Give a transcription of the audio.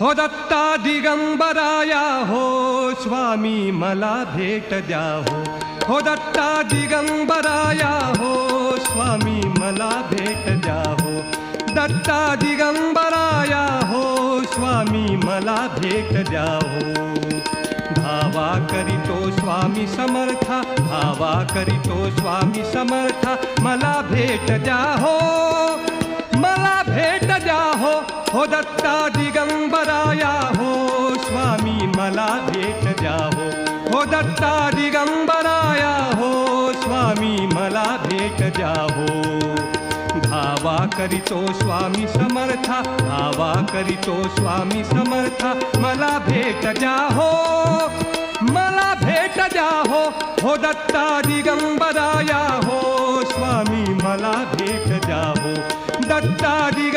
हो दत्ता दिगंबराया हो, स्वामी मला भेट द्या हो. हो दत्ता दिगंबराया हो, स्वामी मला भेट द्या हो. दत्ता दिगंबराया हो, स्वामी मला भेट द्या हो. धावा करीतो स्वामी समर्था धावा करीतो स्वामी समर्था, मला भेट द्या हो. हो दत्ता दिगंबराया हो, स्वामी मला भेट द्या हो दत्ता दिगंबराया हो, स्वामी मला भेट द्या धावा करीतो स्वामी समर्था, धावा करीतो स्वामी समर्था, मला भेट द्या हो मला भेट द्या हो दत्ता दिगंबराया हो, स्वामी मला भेट द्या हो दत्ता दिगंबरा